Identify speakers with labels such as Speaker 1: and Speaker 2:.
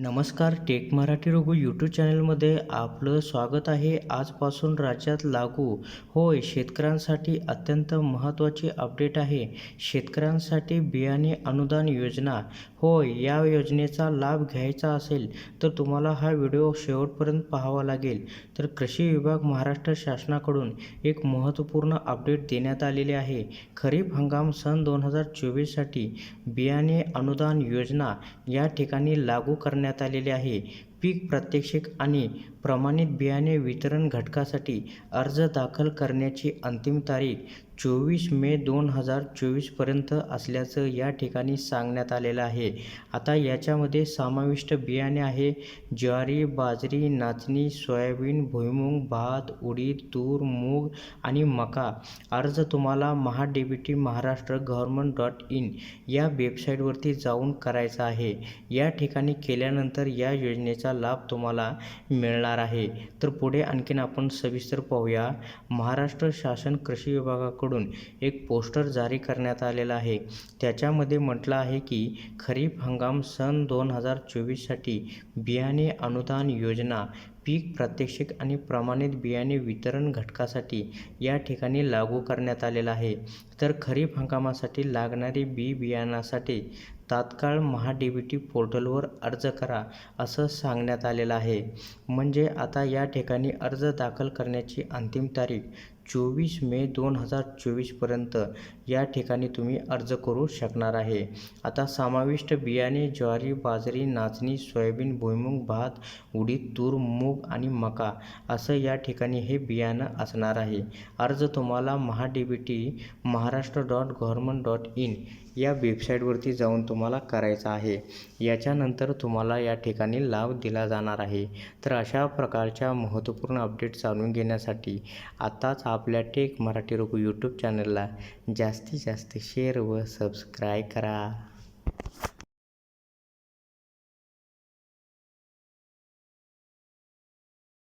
Speaker 1: नमस्कार take Marathi Raghu YouTube चॅनलमध्ये आपलं स्वागत आहे. आजपासून राज्यात लागू होय शेतकऱ्यांसाठी अत्यंत महत्त्वाची अपडेट आहे. शेतकऱ्यांसाठी बियाणे अनुदान योजना होय या योजनेचा लाभ घ्यायचा असेल तर तुम्हाला हा व्हिडिओ शेवटपर्यंत पाहावा लागेल. तर कृषी विभाग महाराष्ट्र शासनाकडून एक महत्त्वपूर्ण अपडेट देण्यात आलेले आहे. खरीप हंगाम सन दोन हजार चोवीससाठी बियाणे अनुदान योजना या ठिकाणी लागू करण्यात आलेले आहे. पीक प्रात्यक्षिक आणि प्रमाणित बियाणे वितरण घटकासाठी अर्ज दाखल करण्याची अंतिम तारीख चोवीस मे दोन हजार चोवीसपर्यंत असल्याचं या ठिकाणी सांगण्यात आलेलं आहे. आता याच्यामध्ये समाविष्ट बियाणे आहे ज्वारी बाजरी नाचणी सोयाबीन भुईमूग भात उडीद तूर मूग आणि मका. अर्ज तुम्हाला MahaDBT B T Maharashtra government dot in या वेबसाईटवरती जाऊन करायचा आहे. या ठिकाणी केल्यानंतर या योजनेचा लाभ तुम्हाला मिळणार आहे. तर पुढे आणखीन आपण सविस्तर पाहूया. महाराष्ट्र शासन कृषी विभागाकडून एक पोस्टर जारी करण्यात आलेला आहे. त्याच्यामध्ये म्हटलं आहे की खरीप हंगाम सन दोन हजार चोवीससाठी बियाणे अनुदान योजना पीक प्रात्यक्षिक आणि प्रमाणित बियाणे वितरण घटकासाठी या ठिकाणी लागू करण्यात आलेला आहे. तर खरीप हंगामासाठी लागणारी बी बियाणासाठी तात्काळ महा डी बी टी पोर्टलवर अर्ज करा असं सांगण्यात आलेलं आहे. म्हणजे आता या ठिकाणी अर्ज दाखल करण्याची अंतिम तारीख चोवीस मे दोन हजार चोवीसपर्यंत या ठिकाणी तुम्ही अर्ज करू शकणार आहे. आता समाविष्ट बियाणे ज्वारी बाजरी नाचणी सोयाबीन भुईमुग भात उडीद तूर मूग आणि मका असं या ठिकाणी हे बियाणं असणार आहे. अर्ज तुम्हाला Maha D B T Maharashtra dot government dot in या वेबसाईटवरती जाऊन तुम्हाला करायचं आहे. याच्यानंतर तुम्हाला या ठिकाणी लाभ दिला जाणार आहे. तर अशा प्रकारच्या महत्त्वपूर्ण अपडेट जाणून घेण्यासाठी आत्ताच आप आपल्या टेक मराठी रोग यूट्यूब चॅनलला जास्तीत जास्त शेअर व सबस्क्राईब करा.